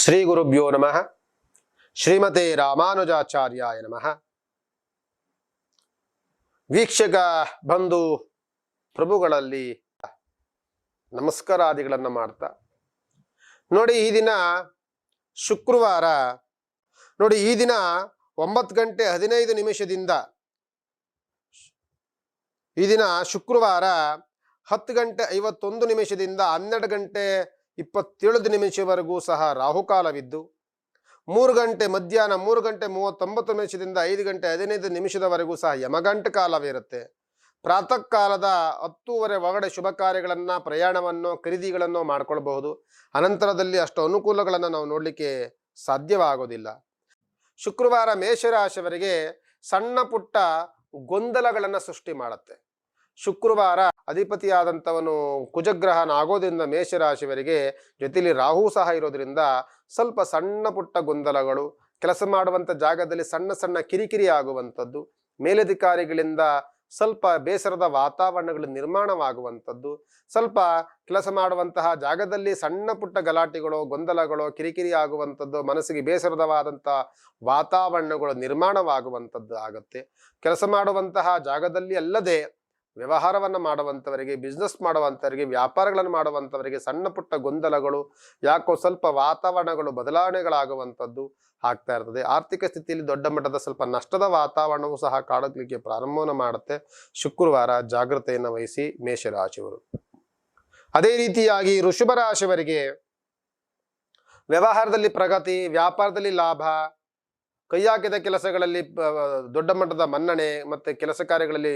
ಶ್ರೀ ಗುರುಭ್ಯೋ ನಮಃ. ಶ್ರೀಮತಿ ರಾಮಾನುಜಾಚಾರ್ಯಾಯ ನಮಃ. ವೀಕ್ಷಕ, ಬಂಧು, ಪ್ರಭುಗಳಲ್ಲಿ ನಮಸ್ಕಾರಾದಿಗಳನ್ನು ಮಾಡ್ತಾ. ನೋಡಿ, ಈ ದಿನ ಶುಕ್ರವಾರ, ನೋಡಿ, ಈ ದಿನ ಒಂಬತ್ತು ಗಂಟೆ ಹದಿನೈದು ನಿಮಿಷದಿಂದ ಈ ದಿನ ಶುಕ್ರವಾರ ಹತ್ತು ಗಂಟೆ ಐವತ್ತೊಂದು ನಿಮಿಷದಿಂದ ಹನ್ನೆರಡು ಗಂಟೆ ಇಪ್ಪತ್ತೇಳು ನಿಮಿಷವರೆಗೂ ಸಹ ರಾಹುಕಾಲವಿದ್ದು, ಮೂರು ಗಂಟೆ ಮಧ್ಯಾಹ್ನ ಮೂರು ಗಂಟೆ ಮೂವತ್ತೊಂಬತ್ತು ನಿಮಿಷದಿಂದ ಐದು ಗಂಟೆ ಹದಿನೈದು ನಿಮಿಷದವರೆಗೂ ಸಹ ಯಮಗಂಟ ಕಾಲವಿರುತ್ತೆ. ಪ್ರಾತಃ ಕಾಲದ ಹತ್ತೂವರೆ ಒಳಗಡೆ ಶುಭ ಕಾರ್ಯಗಳನ್ನು, ಪ್ರಯಾಣವನ್ನು, ಖರೀದಿಗಳನ್ನು ಮಾಡ್ಕೊಳ್ಬಹುದು. ಅನಂತರದಲ್ಲಿ ಅಷ್ಟು ಅನುಕೂಲಗಳನ್ನು ನಾವು ನೋಡಲಿಕ್ಕೆ ಸಾಧ್ಯವಾಗೋದಿಲ್ಲ. ಶುಕ್ರವಾರ ಮೇಷರಾಶಿಯವರಿಗೆ ಸಣ್ಣ ಪುಟ್ಟ ಗೊಂದಲಗಳನ್ನು ಸೃಷ್ಟಿ ಮಾಡುತ್ತೆ. ಶುಕ್ರವಾರ ಅಧಿಪತಿಯಾದಂಥವನು ಕುಜಗ್ರಹನಾಗೋದ್ರಿಂದ ಮೇಷರಾಶಿವರಿಗೆ ಜೊತೆಲಿ ರಾಹು ಸಹ ಇರೋದ್ರಿಂದ ಸ್ವಲ್ಪ ಸಣ್ಣ ಪುಟ್ಟ ಗೊಂದಲಗಳು, ಕೆಲಸ ಮಾಡುವಂಥ ಜಾಗದಲ್ಲಿ ಸಣ್ಣ ಸಣ್ಣ ಕಿರಿಕಿರಿ ಆಗುವಂಥದ್ದು, ಮೇಲಧಿಕಾರಿಗಳಿಂದ ಸ್ವಲ್ಪ ಬೇಸರದ ವಾತಾವರಣಗಳು ನಿರ್ಮಾಣವಾಗುವಂಥದ್ದು, ಸ್ವಲ್ಪ ಕೆಲಸ ಮಾಡುವಂತಹ ಜಾಗದಲ್ಲಿ ಸಣ್ಣ ಪುಟ್ಟ ಗಲಾಟೆಗಳು, ಗೊಂದಲಗಳು, ಕಿರಿಕಿರಿ ಆಗುವಂಥದ್ದು, ಮನಸ್ಸಿಗೆ ಬೇಸರದವಾದಂಥ ವಾತಾವರಣಗಳು ನಿರ್ಮಾಣವಾಗುವಂಥದ್ದು ಆಗುತ್ತೆ. ಕೆಲಸ ಮಾಡುವಂತಹ ಜಾಗದಲ್ಲಿ ಅಲ್ಲದೆ ವ್ಯವಹಾರವನ್ನು ಮಾಡುವಂಥವರಿಗೆ ಬಿಸ್ನೆಸ್ ಮಾಡುವಂಥವರಿಗೆ ವ್ಯಾಪಾರಗಳನ್ನು ಮಾಡುವಂಥವರಿಗೆ ಸಣ್ಣ ಪುಟ್ಟ ಗೊಂದಲಗಳು, ಯಾಕೋ ಸ್ವಲ್ಪ ವಾತಾವರಣಗಳು ಬದಲಾವಣೆಗಳಾಗುವಂಥದ್ದು ಆಗ್ತಾ ಇರ್ತದೆ. ಆರ್ಥಿಕ ಸ್ಥಿತಿಯಲ್ಲಿ ದೊಡ್ಡ ಮಟ್ಟದ ಸ್ವಲ್ಪ ನಷ್ಟದ ವಾತಾವರಣವು ಸಹ ಕಾಡಲಿಕ್ಕೆ ಪ್ರಾರಂಭವನ್ನು ಮಾಡುತ್ತೆ. ಶುಕ್ರವಾರ ಜಾಗ್ರತೆಯನ್ನು ವಹಿಸಿ ಮೇಷರಾಶಿಯವರು. ಅದೇ ರೀತಿಯಾಗಿ ಋಷಭ ರಾಶಿಯವರಿಗೆ ವ್ಯವಹಾರದಲ್ಲಿ ಪ್ರಗತಿ, ವ್ಯಾಪಾರದಲ್ಲಿ ಲಾಭ ಕೈಯಾಕಿದ ಕೆಲಸಗಳಲ್ಲಿ ದೊಡ್ಡ ಮಟ್ಟದ ಮನ್ನಣೆ ಮತ್ತು ಕೆಲಸ ಕಾರ್ಯಗಳಲ್ಲಿ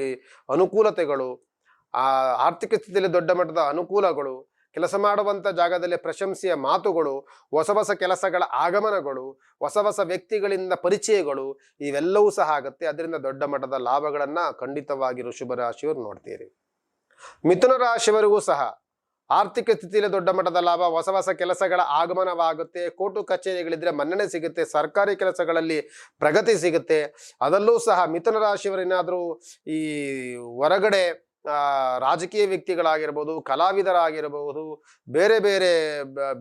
ಅನುಕೂಲತೆಗಳು, ಆ ಆರ್ಥಿಕ ಸ್ಥಿತಿಯಲ್ಲಿ ದೊಡ್ಡ ಮಟ್ಟದ ಅನುಕೂಲಗಳು, ಕೆಲಸ ಮಾಡುವಂಥ ಜಾಗದಲ್ಲಿ ಪ್ರಶಂಸೆಯ ಮಾತುಗಳು, ಹೊಸ ಹೊಸ ಕೆಲಸಗಳ ಆಗಮನಗಳು, ಹೊಸ ಹೊಸ ವ್ಯಕ್ತಿಗಳಿಂದ ಪರಿಚಯಗಳು, ಇವೆಲ್ಲವೂ ಸಹ ಆಗುತ್ತೆ. ಅದರಿಂದ ದೊಡ್ಡ ಮಟ್ಟದ ಲಾಭಗಳನ್ನು ಖಂಡಿತವಾಗಿ ಋಷಭ ರಾಶಿಯವರು ನೋಡ್ತೀರಿ. ಮಿಥುನ ರಾಶಿಯವರಿಗೂ ಸಹ ಆರ್ಥಿಕ ಸ್ಥಿತಿಯಲ್ಲಿ ದೊಡ್ಡ ಮಟ್ಟದ ಲಾಭ, ಹೊಸ ಹೊಸ ಕೆಲಸಗಳ ಆಗಮನವಾಗುತ್ತೆ. ಕೋರ್ಟು ಕಚೇರಿಗಳಿದ್ರೆ ಮನ್ನಣೆ ಸಿಗುತ್ತೆ, ಸರ್ಕಾರಿ ಕೆಲಸಗಳಲ್ಲಿ ಪ್ರಗತಿ ಸಿಗುತ್ತೆ. ಅದರಲ್ಲೂ ಸಹ ಮಿಥುನ ರಾಶಿಯವರೇನಾದರೂ ಈ ಹೊರಗಡೆ ರಾಜಕೀಯ ವ್ಯಕ್ತಿಗಳಾಗಿರ್ಬೋದು ಕಲಾವಿದರಾಗಿರಬಹುದು ಬೇರೆ ಬೇರೆ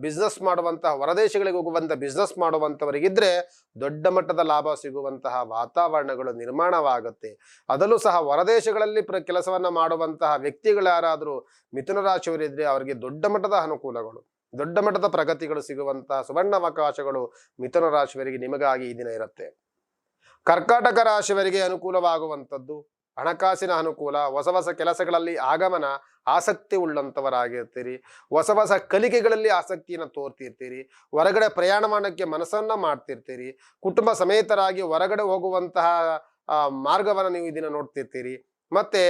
ಬಿಸ್ನೆಸ್ ಮಾಡುವಂತಹ ಹೊರದೇಶಗಳಿಗೆ ಹೋಗುವಂಥ ಬಿಸ್ನೆಸ್ ಮಾಡುವಂಥವರಿಗಿದ್ರೆ ದೊಡ್ಡ ಮಟ್ಟದ ಲಾಭ ಸಿಗುವಂತಹ ವಾತಾವರಣಗಳು ನಿರ್ಮಾಣವಾಗುತ್ತೆ. ಅದಲ್ಲೂ ಸಹ ಹೊರದೇಶಗಳಲ್ಲಿ ಪ್ರ, ಕೆಲಸವನ್ನ ಮಾಡುವಂತಹ ವ್ಯಕ್ತಿಗಳು ಯಾರಾದರೂ ಮಿಥುನ ರಾಶಿಯವರಿದ್ರೆ ಅವರಿಗೆ ದೊಡ್ಡ ಮಟ್ಟದ ಅನುಕೂಲಗಳು, ದೊಡ್ಡ ಮಟ್ಟದ ಪ್ರಗತಿಗಳು ಸಿಗುವಂತಹ ಸುವರ್ಣಾವಕಾಶಗಳು ಮಿಥುನ ರಾಶಿಯವರಿಗೆ ನಿಮಗಾಗಿ ಈ ದಿನ ಇರುತ್ತೆ. ಕರ್ಕಾಟಕ ರಾಶಿಯವರಿಗೆ ಅನುಕೂಲವಾಗುವಂಥದ್ದು ಹಣಕಾಸಿನ ಅನುಕೂಲ, ಹೊಸ ಹೊಸ ಕೆಲಸಗಳಲ್ಲಿ ಆಗಮನ, ಆಸಕ್ತಿ ಉಳ್ಳಂಥವರಾಗಿರ್ತೀರಿ ಹೊಸ ಹೊಸ ಕಲಿಕೆಗಳಲ್ಲಿ ಆಸಕ್ತಿಯನ್ನು ತೋರ್ತಿರ್ತೀರಿ. ಹೊರಗಡೆ ಪ್ರಯಾಣ ಮಾಡೋಕ್ಕೆ ಮನಸ್ಸನ್ನು ಮಾಡ್ತಿರ್ತೀರಿ. ಕುಟುಂಬ ಸಮೇತರಾಗಿ ಹೊರಗಡೆ ಹೋಗುವಂತಹ ಮಾರ್ಗವನ್ನು ನೀವು ಇದನ್ನು ದಿನ ನೋಡ್ತಿರ್ತೀರಿ. ಮತ್ತು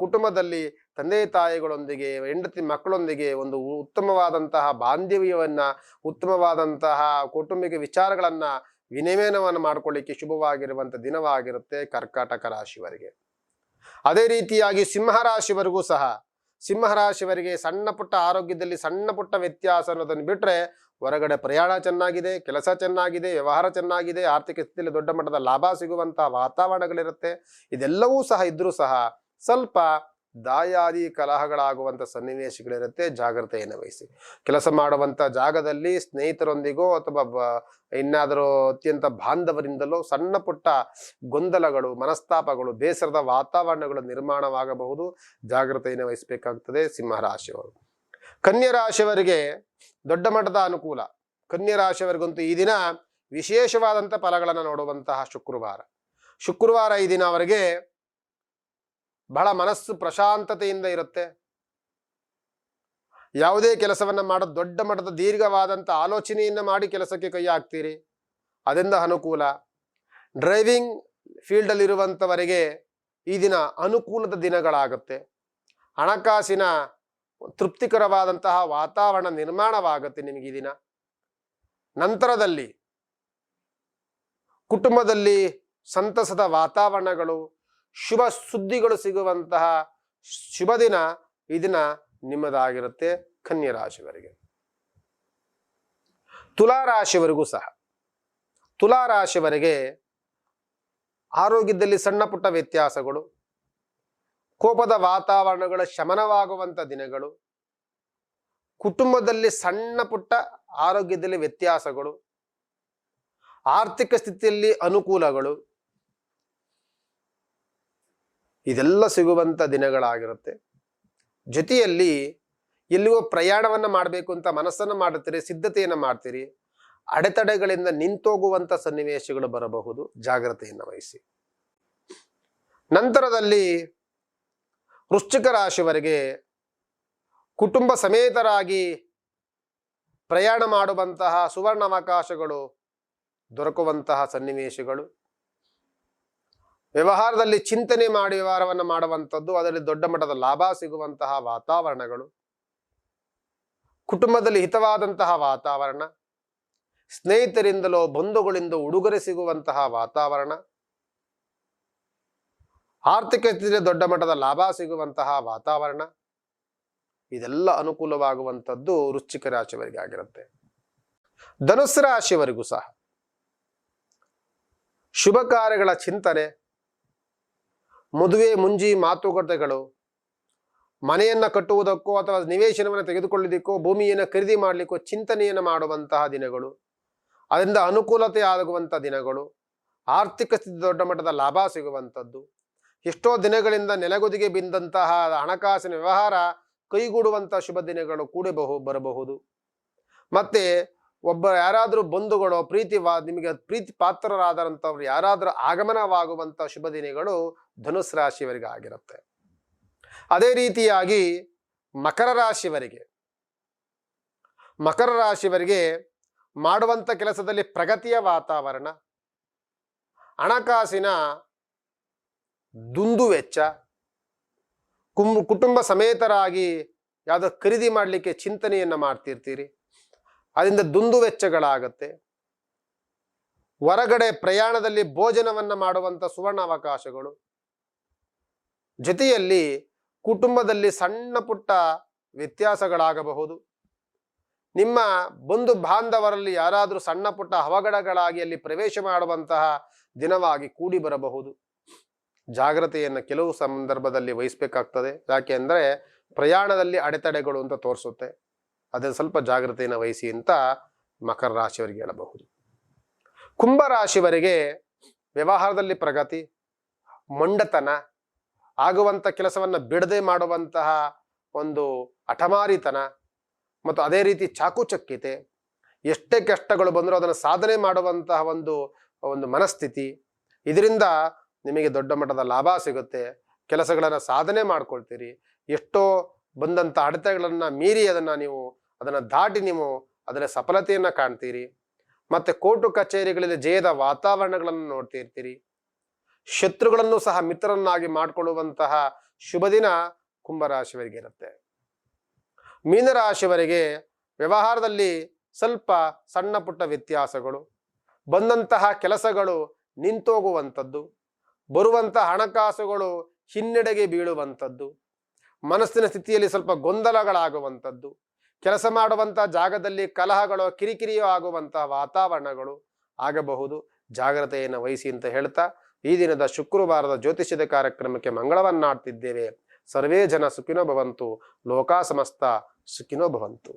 ಕುಟುಂಬದಲ್ಲಿ ತಂದೆ ತಾಯಿಗಳೊಂದಿಗೆ, ಹೆಂಡತಿ ಮಕ್ಕಳೊಂದಿಗೆ ಒಂದು ಉತ್ತಮವಾದಂತಹ ಬಾಂಧವ್ಯವನ್ನು, ಉತ್ತಮವಾದಂತಹ ಕೌಟುಂಬಿಕ ವಿಚಾರಗಳನ್ನು ವಿನಿಮಯನವನ್ನು ಮಾಡ್ಕೊಳ್ಳಿಕ್ಕೆ ಶುಭವಾಗಿರುವಂಥ ದಿನವಾಗಿರುತ್ತೆ ಕರ್ಕಾಟಕ ರಾಶಿಯವರಿಗೆ. ಅದೇ ರೀತಿಯಾಗಿ ಸಿಂಹರಾಶಿವರೆಗೂ ಸಹ, ಸಿಂಹರಾಶಿವರಿಗೆ ಸಣ್ಣ ಪುಟ್ಟ ಆರೋಗ್ಯದಲ್ಲಿ ಸಣ್ಣ ಪುಟ್ಟ ವ್ಯತ್ಯಾಸ ಅನ್ನೋದನ್ನು ಬಿಟ್ಟರೆ ಹೊರಗಡೆ ಪ್ರಯಾಣ ಚೆನ್ನಾಗಿದೆ, ಕೆಲಸ ಚೆನ್ನಾಗಿದೆ, ವ್ಯವಹಾರ ಚೆನ್ನಾಗಿದೆ, ಆರ್ಥಿಕ ಸ್ಥಿತಿಯಲ್ಲಿ ದೊಡ್ಡ ಮಟ್ಟದ ಲಾಭ ಸಿಗುವಂತಹ ವಾತಾವರಣಗಳಿರುತ್ತೆ. ಇದೆಲ್ಲವೂ ಸಹ ಇದ್ರೂ ಸಹ ಸ್ವಲ್ಪ ದಾಯಾದಿ ಕಲಹಗಳಾಗುವಂಥ ಸನ್ನಿವೇಶಗಳಿರುತ್ತೆ, ಜಾಗ್ರತೆಯನ್ನು ವಹಿಸಿ. ಕೆಲಸ ಮಾಡುವಂಥ ಜಾಗದಲ್ಲಿ ಸ್ನೇಹಿತರೊಂದಿಗೋ ಅಥವಾ ಬ, ಇನ್ನಾದರೂ ಅತ್ಯಂತ ಬಾಂಧವರಿಂದಲೋ ಸಣ್ಣ ಪುಟ್ಟ ಗೊಂದಲಗಳು, ಮನಸ್ತಾಪಗಳು, ಬೇಸರದ ವಾತಾವರಣಗಳು ನಿರ್ಮಾಣವಾಗಬಹುದು. ಜಾಗ್ರತೆಯನ್ನು ವಹಿಸಬೇಕಾಗ್ತದೆ. ಸಿಂಹರಾಶಿಯವರು ಕನ್ಯಾ ರಾಶಿಯವರಿಗೆ ದೊಡ್ಡ ಮಟ್ಟದ ಅನುಕೂಲ. ಕನ್ಯಾ ರಾಶಿಯವರಿಗಂತೂ ಈ ದಿನ ವಿಶೇಷವಾದಂಥ ಫಲಗಳನ್ನು ನೋಡುವಂತಹ ಶುಕ್ರವಾರ. ಶುಕ್ರವಾರ ಈ ದಿನ ಅವರಿಗೆ ಬಹಳ ಮನಸ್ಸು ಪ್ರಶಾಂತತೆಯಿಂದ ಇರುತ್ತೆ. ಯಾವುದೇ ಕೆಲಸವನ್ನು ಮಾಡೋದು ದೊಡ್ಡ ಮಟ್ಟದ ದೀರ್ಘವಾದಂಥ ಆಲೋಚನೆಯನ್ನ ಮಾಡಿ ಕೆಲಸಕ್ಕೆ ಕೈ ಹಾಕ್ತೀರಿ. ಅದರಿಂದ ಅನುಕೂಲ? ಡ್ರೈವಿಂಗ್ ಫೀಲ್ಡಲ್ಲಿರುವಂಥವರಿಗೆ ಈ ದಿನ ಅನುಕೂಲದ ದಿನಗಳಾಗುತ್ತೆ. ಹಣಕಾಸಿನ ತೃಪ್ತಿಕರವಾದಂತಹ ವಾತಾವರಣ ನಿರ್ಮಾಣವಾಗುತ್ತೆ ನಿಮಗೆ ಈ ದಿನ. ನಂತರದಲ್ಲಿ ಕುಟುಂಬದಲ್ಲಿ ಸಂತಸದ ವಾತಾವರಣಗಳು ಶುಭ ಸುದ್ದಿಗಳು ಸಿಗುವಂತಹ ಶುಭ ದಿನ ಈ ದಿನ ನಿಮ್ಮದಾಗಿರುತ್ತೆ ಕನ್ಯಾ ರಾಶಿಯವರಿಗೆ ತುಲಾ ರಾಶಿಯವರೆಗೂ ಸಹ. ತುಲಾ ರಾಶಿಯವರಿಗೆ ಆರೋಗ್ಯದಲ್ಲಿ ಸಣ್ಣ ಪುಟ್ಟ ವ್ಯತ್ಯಾಸಗಳು, ಕೋಪದ ವಾತಾವರಣಗಳ ಶಮನವಾಗುವಂಥ ದಿನಗಳು, ಕುಟುಂಬದಲ್ಲಿ ಸಣ್ಣ ಪುಟ್ಟ ಆರೋಗ್ಯದಲ್ಲಿ ವ್ಯತ್ಯಾಸಗಳು, ಆರ್ಥಿಕ ಸ್ಥಿತಿಯಲ್ಲಿ ಅನುಕೂಲಗಳು ಇದೆಲ್ಲ ಸಿಗುವಂತ ದಿನಗಳಾಗಿರುತ್ತೆ. ಜೊತೆಯಲ್ಲಿ ಎಲ್ಲಿಗೋ ಪ್ರಯಾಣವನ್ನ ಮಾಡಬೇಕು ಅಂತ ಮನಸ್ಸನ್ನು ಮಾಡುತ್ತೀರಿ, ಸಿದ್ಧತೆಯನ್ನು ಮಾಡ್ತೀರಿ, ಅಡೆತಡೆಗಳಿಂದ ನಿಂತೋಗುವಂಥ ಸನ್ನಿವೇಶಗಳು ಬರಬಹುದು. ಜಾಗ್ರತೆಯನ್ನು ವಹಿಸಿ. ನಂತರದಲ್ಲಿ ವೃಶ್ಚಿಕ ರಾಶಿವರೆಗೆ ಕುಟುಂಬ ಸಮೇತರಾಗಿ ಪ್ರಯಾಣ ಮಾಡುವಂತಹ ಸುವರ್ಣಾವಕಾಶಗಳು ದೊರಕುವಂತಹ ಸನ್ನಿವೇಶಗಳು. ವ್ಯವಹಾರದಲ್ಲಿ ಚಿಂತನೆ ಮಾಡಿ ವ್ಯವಹಾರವನ್ನು ಮಾಡುವಂಥದ್ದು, ಅದರಲ್ಲಿ ದೊಡ್ಡ ಮಟ್ಟದ ಲಾಭ ಸಿಗುವಂತಹ ವಾತಾವರಣಗಳು. ಕುಟುಂಬದಲ್ಲಿ ಹಿತವಾದಂತಹ ವಾತಾವರಣ. ಸ್ನೇಹಿತರಿಂದಲೋ ಬಂಧುಗಳಿಂದ ಉಡುಗೊರೆ ಸಿಗುವಂತಹ ವಾತಾವರಣ. ಆರ್ಥಿಕ ಸ್ಥಿತಿಯಲ್ಲಿ ದೊಡ್ಡ ಮಟ್ಟದ ಲಾಭ ಸಿಗುವಂತಹ ವಾತಾವರಣ. ಇದೆಲ್ಲ ಅನುಕೂಲವಾಗುವಂಥದ್ದು ವೃಶ್ಚಿಕ ರಾಶಿಯವರಿಗೆ ಆಗಿರುತ್ತೆ. ಧನುಸ್ಸು ರಾಶಿಯವರಿಗೂ ಸಹ. ಶುಭ ಕಾರ್ಯಗಳ ಚಿಂತನೆ. ಮದುವೆ ಮುಂಜಿ ಮಾತುಕತೆಗಳು. ಮನೆಯನ್ನ ಕಟ್ಟುವುದಕ್ಕೋ ಅಥವಾ ನಿವೇಶನವನ್ನು ತೆಗೆದುಕೊಳ್ಳೋದಕ್ಕೋ ಭೂಮಿಯನ್ನು ಖರೀದಿ ಮಾಡಲಿಕ್ಕೋ ಚಿಂತನೆಯನ್ನು ಮಾಡುವಂತಹ ದಿನಗಳು. ಅದರಿಂದ ಅನುಕೂಲತೆ ಆಗುವಂಥ ದಿನಗಳು. ಆರ್ಥಿಕ ಸ್ಥಿತಿ ದೊಡ್ಡ ಮಟ್ಟದ ಲಾಭ ಸಿಗುವಂಥದ್ದು. ಎಷ್ಟೋ ದಿನಗಳಿಂದ ನೆಲಗುದಿಗೆ ಬಿದ್ದಂತಹ ಹಣಕಾಸಿನ ವ್ಯವಹಾರ ಕೈಗೂಡುವಂಥ ಶುಭ ದಿನಗಳು ಕೂಡಬಹು ಬರಬಹುದು. ಮತ್ತೆ ಒಬ್ಬ ಯಾರಾದರೂ ಬಂಧುಗಳು ಪ್ರೀತಿ ವಾ ನಿಮಗೆ ಪ್ರೀತಿ ಪಾತ್ರರಾದಂಥವ್ರು ಯಾರಾದರೂ ಆಗಮನವಾಗುವಂಥ ಶುಭ ದಿನಗಳು ಧನುಸ್ ರಾಶಿಯವರಿಗೆ ಆಗಿರುತ್ತೆ. ಅದೇ ರೀತಿಯಾಗಿ ಮಕರ ರಾಶಿಯವರಿಗೆ. ಮಕರ ರಾಶಿಯವರಿಗೆ ಮಾಡುವಂಥ ಕೆಲಸದಲ್ಲಿ ಪ್ರಗತಿಯ ವಾತಾವರಣ, ಹಣಕಾಸಿನ ದುಂದು ವೆಚ್ಚ ಕುಂ ಕುಟುಂಬ ಸಮೇತರಾಗಿ ಯಾವುದೋ ಖರೀದಿ ಮಾಡಲಿಕ್ಕೆ ಚಿಂತನೆಯನ್ನು ಮಾಡ್ತಿರ್ತೀರಿ. ಅದರಿಂದ ದುಂದು ವೆಚ್ಚಗಳಾಗತ್ತೆ. ಹೊರಗಡೆ ಪ್ರಯಾಣದಲ್ಲಿ ಭೋಜನವನ್ನು ಮಾಡುವಂಥ ಸುವರ್ಣ ಅವಕಾಶಗಳು ಜೊತೆಯಲ್ಲಿ ಕುಟುಂಬದಲ್ಲಿ ಸಣ್ಣ ಪುಟ್ಟ ವ್ಯತ್ಯಾಸಗಳಾಗಬಹುದು. ನಿಮ್ಮ ಬಂಧು ಬಾಂಧವರಲ್ಲಿ ಯಾರಾದರೂ ಸಣ್ಣ ಪುಟ್ಟ ಅವಘಡಗಳಾಗಿ ಅಲ್ಲಿ ಪ್ರವೇಶ ಮಾಡುವಂತಹ ದಿನವಾಗಿ ಕೂಡಿ ಬರಬಹುದು. ಜಾಗ್ರತೆಯನ್ನು ಕೆಲವು ಸಂದರ್ಭದಲ್ಲಿ ವಹಿಸಬೇಕಾಗ್ತದೆ. ಯಾಕೆ ಅಂದರೆ ಪ್ರಯಾಣದಲ್ಲಿ ಅಡೆತಡೆಗಳು ಅಂತ ತೋರಿಸುತ್ತೆ. ಅದನ್ನು ಸ್ವಲ್ಪ ಜಾಗ್ರತೆಯನ್ನು ವಹಿಸಿ ಅಂತ ಮಕರ ರಾಶಿಯವರಿಗೆ ಹೇಳಬಹುದು. ಕುಂಭ ರಾಶಿಯವರಿಗೆ ವ್ಯವಹಾರದಲ್ಲಿ ಪ್ರಗತಿ, ಮೊಂಡತನ ಆಗುವಂಥ ಕೆಲಸವನ್ನು ಬಿಡದೆ ಮಾಡುವಂತಹ ಒಂದು ಹಠಮಾರಿತನ ಮತ್ತು ಅದೇ ರೀತಿ ಚಾಕುಚಕ್ಯತೆ, ಎಷ್ಟೇ ಕಷ್ಟಗಳು ಬಂದರೂ ಅದನ್ನು ಸಾಧನೆ ಮಾಡುವಂತಹ ಒಂದು ಒಂದು ಮನಸ್ಥಿತಿ, ಇದರಿಂದ ನಿಮಗೆ ದೊಡ್ಡ ಮಟ್ಟದ ಲಾಭ ಸಿಗುತ್ತೆ. ಕೆಲಸಗಳನ್ನು ಸಾಧನೆ ಮಾಡ್ಕೊಳ್ತೀರಿ. ಎಷ್ಟೋ ಬಂದಂಥ ಅಡೆತಗಳನ್ನು ಮೀರಿ ಅದನ್ನು ನೀವು, ಅದನ್ನು ದಾಟಿ ನೀವು ಅದರ ಸಫಲತೆಯನ್ನು ಕಾಣ್ತೀರಿ. ಮತ್ತು ಕೋರ್ಟು ಕಚೇರಿಗಳಲ್ಲಿ ಜಯದ ವಾತಾವರಣಗಳನ್ನು ನೋಡ್ತಿರ್ತೀರಿ. ಶತ್ರುಗಳನ್ನು ಸಹ ಮಿತ್ರರನ್ನಾಗಿ ಮಾಡಿಕೊಳ್ಳುವಂತಹ ಶುಭ ದಿನ ಕುಂಭರಾಶಿಯವರಿಗೆ ಇರುತ್ತೆ. ಮೀನರಾಶಿಯವರಿಗೆ ವ್ಯವಹಾರದಲ್ಲಿ ಸ್ವಲ್ಪ ಸಣ್ಣ ಪುಟ್ಟ ವ್ಯತ್ಯಾಸಗಳು, ಬಂದಂತಹ ಕೆಲಸಗಳು ನಿಂತೋಗುವಂಥದ್ದು ಬರುವಂತಹ ಹಣಕಾಸುಗಳು ಹಿನ್ನಡೆಗೆ ಬೀಳುವಂಥದ್ದು, ಮನಸ್ಸಿನ ಸ್ಥಿತಿಯಲ್ಲಿ ಸ್ವಲ್ಪ ಗೊಂದಲಗಳಾಗುವಂಥದ್ದು, ಕೆಲಸ ಮಾಡುವಂಥ ಜಾಗದಲ್ಲಿ ಕಲಹಗಳು ಕಿರಿಕಿರಿಯೋ ಆಗುವಂತಹ ವಾತಾವರಣಗಳು ಆಗಬಹುದು. ಜಾಗ್ರತೆಯನ್ನು ವಹಿಸಿ ಅಂತ ಹೇಳ್ತಾ ಈ ದಿನದ ಶುಕ್ರವಾರದ ಜ್ಯೋತಿಷ್ಯದ ಕಾರ್ಯಕ್ರಮಕ್ಕೆ ಮಂಗಳವನ್ನಾಡ್ತಿದ್ದೇವೆ. ಸರ್ವೇ ಜನ ಸುಖಿನೋ ಭವಂತು. ಲೋಕಾ ಸಮಸ್ತ ಸುಖಿನೋ ಭವಂತು.